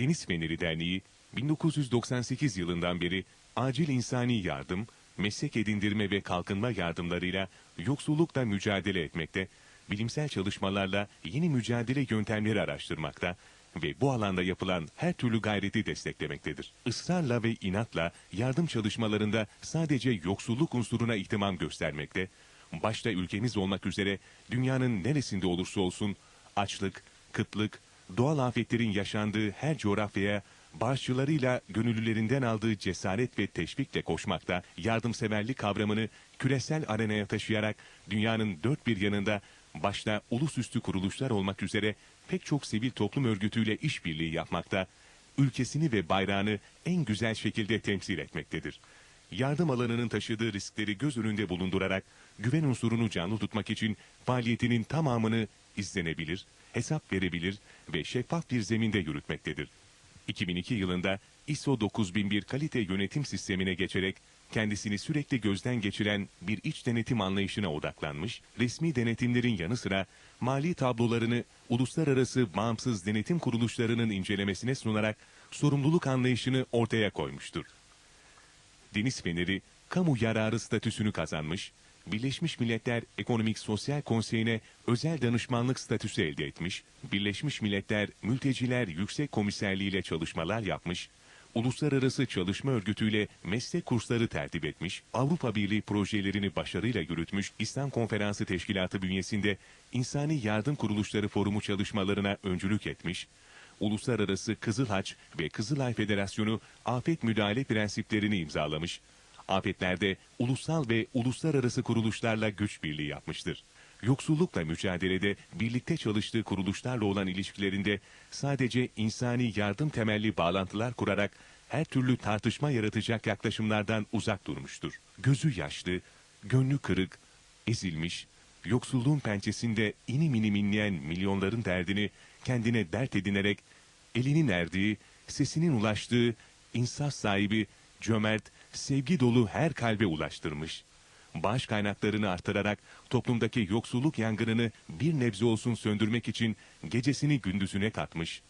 Deniz Feneri Derneği 1998 yılından beri acil insani yardım, meslek edindirme ve kalkınma yardımlarıyla yoksullukla mücadele etmekte, bilimsel çalışmalarla yeni mücadele yöntemleri araştırmakta ve bu alanda yapılan her türlü gayreti desteklemektedir. Israrla ve inatla yardım çalışmalarında sadece yoksulluk unsuruna ihtimam göstermekte, başta ülkemiz olmak üzere dünyanın neresinde olursa olsun açlık, kıtlık, doğal afetlerin yaşandığı her coğrafyaya bağışçılarıyla gönüllülerinden aldığı cesaret ve teşvikle koşmakta, yardımseverlik kavramını küresel arenaya taşıyarak dünyanın dört bir yanında başta ulusüstü kuruluşlar olmak üzere pek çok sivil toplum örgütüyle işbirliği yapmakta, ülkesini ve bayrağını en güzel şekilde temsil etmektedir. Yardım alanının taşıdığı riskleri göz önünde bulundurarak güven unsurunu canlı tutmak için faaliyetinin tamamını izlenebilir, hesap verebilir ve şeffaf bir zeminde yürütmektedir. 2002 yılında ISO 9001 kalite yönetim sistemine geçerek kendisini sürekli gözden geçiren bir iç denetim anlayışına odaklanmış, resmi denetimlerin yanı sıra mali tablolarını uluslararası bağımsız denetim kuruluşlarının incelemesine sunarak sorumluluk anlayışını ortaya koymuştur. Deniz Feneri, kamu yararı statüsünü kazanmış, Birleşmiş Milletler Ekonomik Sosyal Konseyi'ne özel danışmanlık statüsü elde etmiş, Birleşmiş Milletler Mülteciler Yüksek Komiserliği ile çalışmalar yapmış, Uluslararası Çalışma Örgütü ile meslek kursları tertip etmiş, Avrupa Birliği projelerini başarıyla yürütmüş, İslam Konferansı Teşkilatı bünyesinde İnsani Yardım Kuruluşları Forumu çalışmalarına öncülük etmiş, Uluslararası Kızıl Haç ve Kızılay Federasyonu afet müdahale prensiplerini imzalamış, afetlerde ulusal ve uluslararası kuruluşlarla güç birliği yapmıştır. Yoksullukla mücadelede birlikte çalıştığı kuruluşlarla olan ilişkilerinde sadece insani yardım temelli bağlantılar kurarak her türlü tartışma yaratacak yaklaşımlardan uzak durmuştur. Gözü yaşlı, gönlü kırık, ezilmiş, yoksulluğun pençesinde inim inim inleyen milyonların derdini kendine dert edinerek elinin erdiği, sesinin ulaştığı, insaf sahibi, cömert, sevgi dolu her kalbe ulaştırmış. Bağış kaynaklarını artırarak toplumdaki yoksulluk yangınını bir nebze olsun söndürmek için gecesini gündüzüne katmış.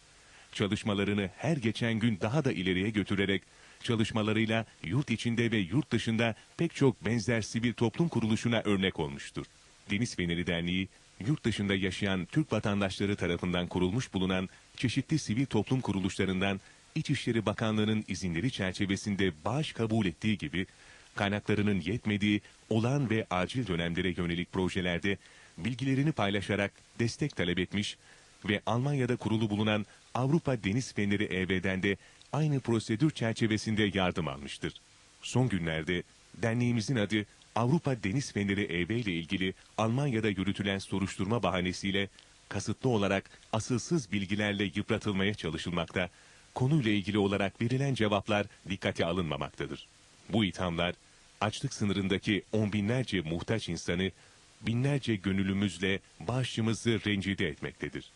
Çalışmalarını her geçen gün daha da ileriye götürerek çalışmalarıyla yurt içinde ve yurt dışında pek çok benzer sivil toplum kuruluşuna örnek olmuştur. Deniz Feneri Derneği, yurt dışında yaşayan Türk vatandaşları tarafından kurulmuş bulunan çeşitli sivil toplum kuruluşlarından İçişleri Bakanlığı'nın izinleri çerçevesinde bağış kabul ettiği gibi, kaynaklarının yetmediği olağan ve acil dönemlere yönelik projelerde bilgilerini paylaşarak destek talep etmiş ve Almanya'da kurulu bulunan Avrupa Deniz Feneri EV'den de aynı prosedür çerçevesinde yardım almıştır. Son günlerde derneğimizin adı Avrupa Deniz Feneri EV ile ilgili Almanya'da yürütülen soruşturma bahanesiyle kasıtlı olarak asılsız bilgilerle yıpratılmaya çalışılmakta, konuyla ilgili olarak verilen cevaplar dikkate alınmamaktadır. Bu ithamlar açlık sınırındaki on binlerce muhtaç insanı binlerce gönüllümüzle bağışçımızı rencide etmektedir.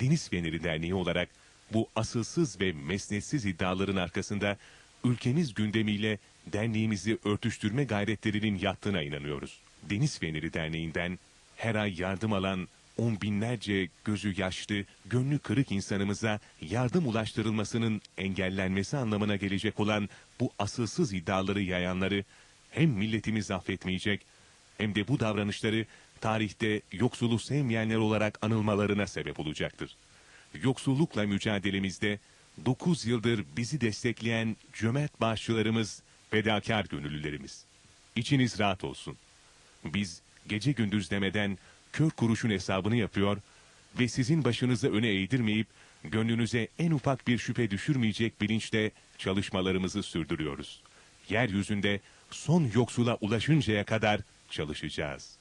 Deniz Feneri Derneği olarak bu asılsız ve mesnetsiz iddiaların arkasında ülkemiz gündemiyle derneğimizi örtüştürme gayretlerinin yattığına inanıyoruz. Deniz Feneri Derneği'nden her ay yardım alan on binlerce gözü yaşlı, gönlü kırık insanımıza yardım ulaştırılmasının engellenmesi anlamına gelecek olan bu asılsız iddiaları yayanları hem milletimiz affetmeyecek hem de bu davranışları tarihte yoksulu sevmeyenler olarak anılmalarına sebep olacaktır. Yoksullukla mücadelemizde 9 yıldır bizi destekleyen cömert bağışçılarımız, fedakar gönüllülerimiz. İçiniz rahat olsun. Biz gece gündüz demeden kör kuruşun hesabını yapıyor ve sizin başınızı öne eğdirmeyip gönlünüze en ufak bir şüphe düşürmeyecek bilinçle çalışmalarımızı sürdürüyoruz. Yeryüzünde son yoksula ulaşıncaya kadar çalışacağız.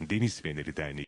Deniz Feneri Derneği